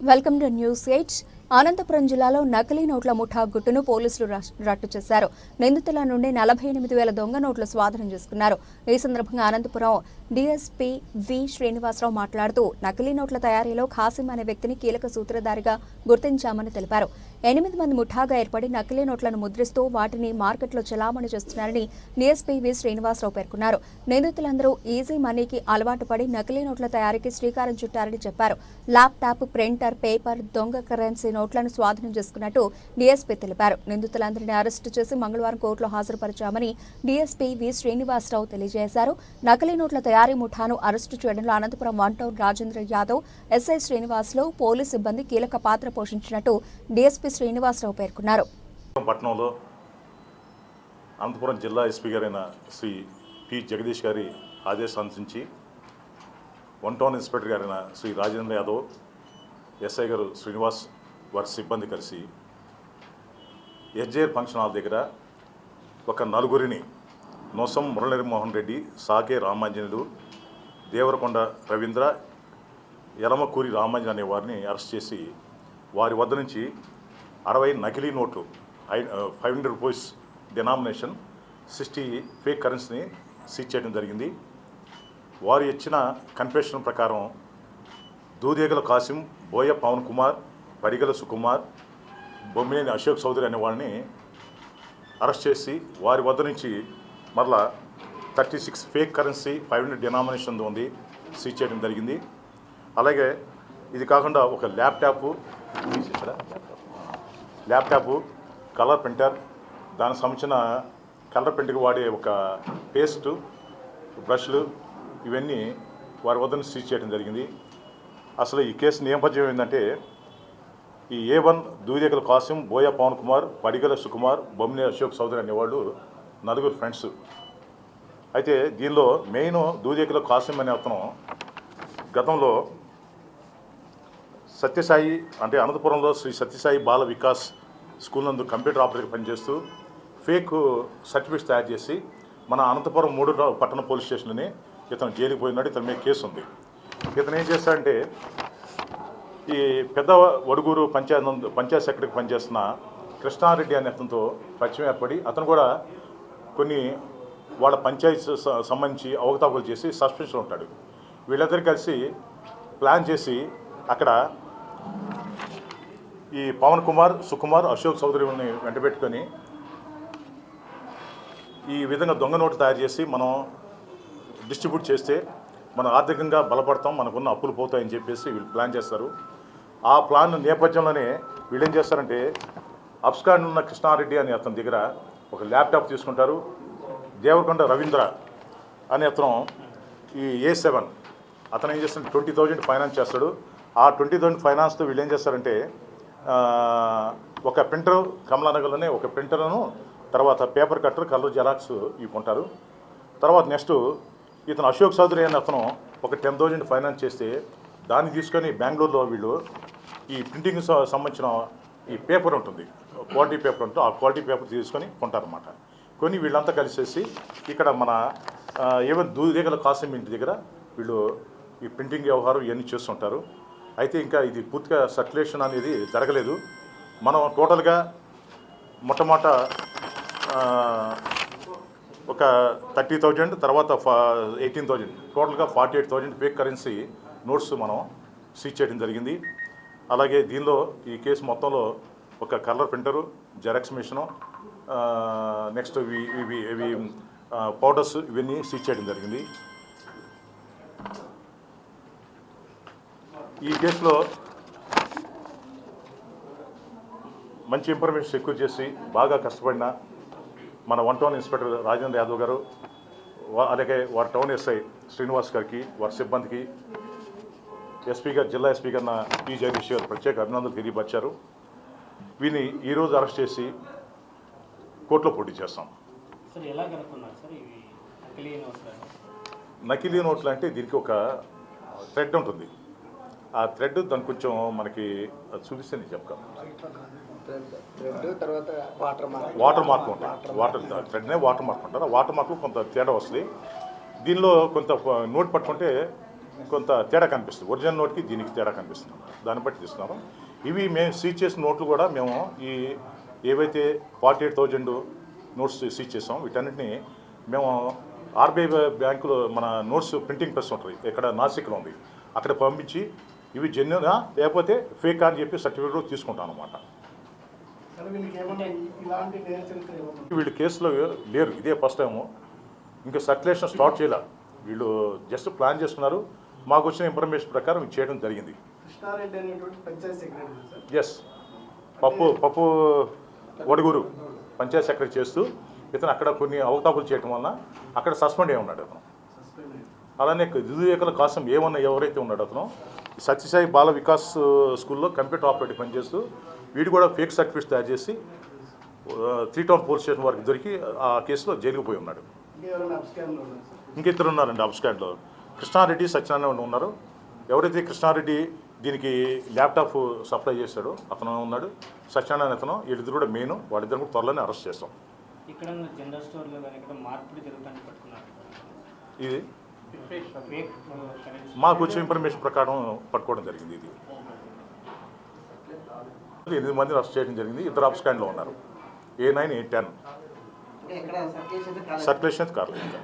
Welcome to news eight Anantapuram జిల్లాలో నకిలీ నోట్ల ముఠా గుట్టును పోలీసులు రట్టు చేశారు. నిందితుల నుండి నలభై ఎనిమిది వేల దొంగ నోట్లు స్వాధీనం చేసుకున్నారు. ఈ సందర్భంగా అనంతపురం డీఎస్పీ వి శ్రీనివాసరావు మాట్లాడుతూ నకిలీ నోట్ల తయారీలో ఖాసిం అనే వ్యక్తిని కీలక సూత్రధారిగా గుర్తించామని తెలిపారు. ఎనిమిది మంది ముఠాగా ఏర్పడి నకిలీ నోట్లను ముద్రిస్తూ వాటిని మార్కెట్లో చెలామణి చేస్తున్నారని డీఎస్పీ వి శ్రీనివాసరావు పేర్కొన్నారు. నిందితులందరూ ఈజీ మనీకి అలవాటు పడి నకిలీ నోట్ల తయారీకి శ్రీకారం చుట్టారని చెప్పారు. ల్యాప్టాప్ ప్రింటర్ పేపర్ దొంగ కరెన్సీ నోట్లను స్వాధీనం చేసుకున్నట్టు డీఎస్పీ తెలిపారు. నిందితులందరినీ అరెస్టు చేసి మంగళవారం కోర్టులో హాజరుపరిచామని డీఎస్పీ వి శ్రీనివాసరావు తెలియజేశారు. నకిలీ నోట్ల తయారీ ముఠాను అరెస్టు చేయడంలో Anantapuram one town Rajendra Yadav SI Srinivasulu police సిబ్బంది కీలక పాత్ర పోషించినట్టు డీఎస్పీ శ్రీనివాసరావు పేర్కొన్నారు. పట్టణంలో అనంతపురం జిల్లా ఎస్పీ గారైన శ్రీ పి జగదీష్ గారి ఆదేశానుసరించి వన్ టౌన్ ఇన్స్పెక్టర్ గారైన శ్రీ రాజేంద్ర యాదవ్ ఎస్ఐ గారు శ్రీనివాస్ వారి సిబ్బంది కలిసి ఎస్జేఆర్ ఫంక్షన్ హాల్ దగ్గర ఒక నలుగురిని నొసం మురళీమోహన్ రెడ్డి సాకే రామాంజనుడు దేవరకొండ రవీంద్ర ఎలమకూరి రామాంజన్ అనే వారిని అరెస్ట్ చేసి వారి వద్ద నుంచి అరవై నకిలీ నోట్లు five hundred rupees denomination sixty fake కరెన్సీని సీజ్ చేయడం జరిగింది. వారు ఇచ్చిన కన్ఫెషన్ ప్రకారం దూదేగల కాసిం బోయ పవన్ కుమార్ పడిగల సుకుమార్ బొమ్మినేని అశోక్ చౌదరి అనే వాళ్ళని అరెస్ట్ చేసి వారి వద్ద నుంచి మరలా thirty six fake currency five hundred denomination ఉంది సీజ్ చేయడం జరిగింది. అలాగే ఇది కాకుండా ఒక ల్యాప్టాప్ ల్యాప్టాప్ కలర్ ప్రింటర్ దానికి సంబంధించిన కలర్ ప్రింట్కి వాడే ఒక పేస్ట్ బ్రష్లు ఇవన్నీ వారి వద్ద నుంచి సీజ్ చేయడం జరిగింది. అసలు ఈ కేసు నేపథ్యం ఏంటంటే ఈ ఏ వన్ దూదేకల కాసిం బోయ పవన్ కుమార్ పడిగల సుకుమార్ బొమ్మిని అశోక్ చౌదరి అనేవాళ్ళు నలుగురు ఫ్రెండ్స్. అయితే దీనిలో మెయిన్ దూదేకల కాసిం అనే అతను గతంలో సత్యసాయి అంటే అనంతపురంలో శ్రీ సత్యసాయి బాల వికాస్ స్కూల్ నందు కంప్యూటర్ ఆపరేటర్ పనిచేస్తూ ఫేక్ సర్టిఫికేట్స్ తయారు చేసి మన అనంతపురం మూడు పట్టణ పోలీస్ స్టేషన్లోనే ఇతను జైలుకి పోయినాడు. ఇతని మీద కేసు ఉంది. ఇతను ఏం చేస్తాడంటే ఈ పెద్ద వడుగూరు పంచాయత్ పంచాయత్ సెక్రటరీకి పనిచేస్తున్న కృష్ణారెడ్డి అనే అతనితో పరిచయం ఏర్పడి అతను కూడా కొన్ని వాళ్ళ పంచాయత్ సంబంధించి అవకతవకలు చేసి సస్పెన్షన్ ఉంటాడు. వీళ్ళిద్దరు కలిసి ప్లాన్ చేసి అక్కడ ఈ పవన్ కుమార్ సుకుమార్ అశోక్ చౌదరిని వెంటబెట్టుకొని ఈ విధంగా దొంగ నోటు తయారు చేసి మనం డిస్ట్రిబ్యూట్ చేస్తే మనం ఆర్థికంగా బలపడతాం మనకున్న అప్పులు పోతాయని చెప్పేసి వీళ్ళు ప్లాన్ చేస్తారు. ఆ ప్లాన్ నేపథ్యంలోనే వీళ్ళు ఏం చేస్తారంటే అప్స్కాండ్ ఉన్న కృష్ణారెడ్డి అనే అతని దగ్గర ఒక ల్యాప్టాప్ తీసుకుంటారు. దేవరకొండ రవీంద్ర అనే అతను ఈ ఏ సెవెన్ అతను ఏం చేస్తాడు ట్వంటీ థౌజండ్ ఫైనాన్స్ చేస్తాడు. ఆ ట్వంటీ థౌజండ్ ఫైనాన్స్తో వీళ్ళు ఏం చేస్తారంటే ఒక ప్రింటర్ కమలానగర్లోనే ఒక ప్రింటర్ను తర్వాత పేపర్ కట్టర్ కలర్ జెరాక్స్ ఇవి తర్వాత నెక్స్ట్ ఇతను అశోక్ చౌదరి అనే అతను ఒక టెన్ థౌజండ్ ఫైనాన్స్ చేస్తే దాన్ని తీసుకొని బెంగళూరులో వీళ్ళు ఈ ప్రింటింగ్ సంబంధించిన ఈ పేపర్ ఉంటుంది. క్వాలిటీ పేపర్ ఉంటుంది ఆ క్వాలిటీ పేపర్ తీసుకొని కొంటారన్నమాట. కొని వీళ్ళంతా కలిసేసి ఇక్కడ మన ఏవన్ దూదిగల కాసిం ఇంటి దగ్గర వీళ్ళు ఈ ప్రింటింగ్ వ్యవహారం ఇవన్నీ చేస్తుంటారు. అయితే ఇంకా ఇది పూర్తిగా సర్క్యులేషన్ అనేది జరగలేదు. మనం టోటల్గా మొట్టమొదట ఒక థర్టీ థౌజండ్ తర్వాత ఎయిటీన్ థౌజండ్ టోటల్గా forty eight thousand fake currency notes మనం సీజ్ చేయడం జరిగింది. అలాగే దీనిలో ఈ కేసు మొత్తంలో ఒక colour printer xerox machine next ఇవి ఇవి ఇవి పౌడర్స్ ఇవన్నీ స్టిచ్ చేయడం జరిగింది. ఈ కేసులో మంచి ఇన్ఫర్మేషన్ సెక్యూర్ చేసి బాగా కష్టపడిన మన one town inspector Rajendra Yadav garu అలాగే వారి టౌన్ ఎస్ఐ శ్రీనివాస్ గారికి వారి సిబ్బందికి ఎస్పీ గారు జిల్లా ఎస్పీ గారు పి జగదీష్ గారు ప్రత్యేక అభినందనలు తెలియపరిచారు. వీని ఈరోజు అరెస్ట్ చేసి కోర్టులో పోటీ చేస్తాం. సార్ ఎలా కనుక్కున్నారు సార్? ఇవి నకిలీ నోట్లు? అంటే దీనికి ఒక థ్రెడ్ ఉంటుంది. ఆ థ్రెడ్ దాని కొంచెం మనకి అది చూపిస్తే నేను చెప్తాను. థ్రెడ్ తర్వాత వాటర్ మార్క్. వాటర్ మార్క్ ఉంటుంది వాటర్ థ్రెడ్నే వాటర్ మార్క్ అంటారు. ఆ వాటర్ మార్క్ కొంత తేడా వస్తుంది. దీనిలో కొంత నోట్ పట్టుకుంటే కొంత తేడా కనిపిస్తుంది. ఒరిజినల్ నోట్కి దీనికి తేడా కనిపిస్తుంది. దాన్ని బట్టి తీస్తున్నాము ఇవి మేము సీజ్ చేసిన నోట్లు కూడా మేము ఈ ఏవైతే forty eight thousand notes seize చేసాం వీటన్నిటిని మేము ఆర్బీఐ బ్యాంకులో మన నోట్స్ ప్రింటింగ్ ప్రెస్ ఉంటుంది. ఇక్కడ నాసిక్లో ఉంది. అక్కడ పంపించి ఇవి జెన్యునా లేకపోతే ఫేక్ అని చెప్పి సర్టిఫికేట్ తీసుకుంటాం అనమాట వీళ్ళు కేసులో లేరు. ఇదే ఫస్ట్ టైము. ఇంకా సర్క్యులేషన్ స్టార్ట్ చేయలే. వీళ్ళు జస్ట్ ప్లాన్ చేసుకున్నారు. మాకు వచ్చిన ఇన్ఫర్మేషన్ ప్రకారం చేయడం జరిగింది. ఎస్ పప్పు పప్పు వడుగురు పంచాయత్ సెక్రటరీ చేస్తూ ఇతను అక్కడ కొన్ని అవతాపులు చేయడం వలన అక్కడ సస్పెండ్ అయి ఉన్నాడు అతను. అలానే విధులేఖల కోసం ఏమన్నా ఎవరైతే ఉన్నాడో అతను సత్యసాయి బాల వికాస్ స్కూల్లో కంప్యూటర్ ఆపరేటర్ పనిచేస్తూ వీడు కూడా ఫేక్ సర్టిఫికేట్స్ తయారు చేసి త్రీ టౌన్ పోలీస్ స్టేషన్ వారికి దొరికి ఆ కేసులో జైలుకు పోయి ఉన్నాడు. సార్? ఇంకిద్దరు ఉన్నారండి అబ్స్కాండ్లో కృష్ణారెడ్డి సత్యనారాయణ ఉన్నారు. ఎవరైతే కృష్ణారెడ్డి దీనికి ల్యాప్టాప్ సప్లై చేశాడో అతను ఉన్నాడు. సత్యనారాయణ అతను వీళ్ళిద్దరు కూడా మెయిన్. వాళ్ళిద్దరు కూడా త్వరలోనే అరెస్ట్ చేస్తాం. ఇక్కడ ఉన్న జనరల్ స్టోర్లో కానీ ఇక్కడ మార్పిడి జరుగుతుంది పట్టుకున్నారు. ఇది మాకు వచ్చిన ఇన్ఫర్మేషన్ ప్రకారం పట్టుకోవడం జరిగింది ఇది. ఎనిమిది మంది అరెస్ట్ చేయడం జరిగింది. ఇద్దరు అబ్స్కాండ్లో ఉన్నారు. A nine A ten. Circulation కాలేదు.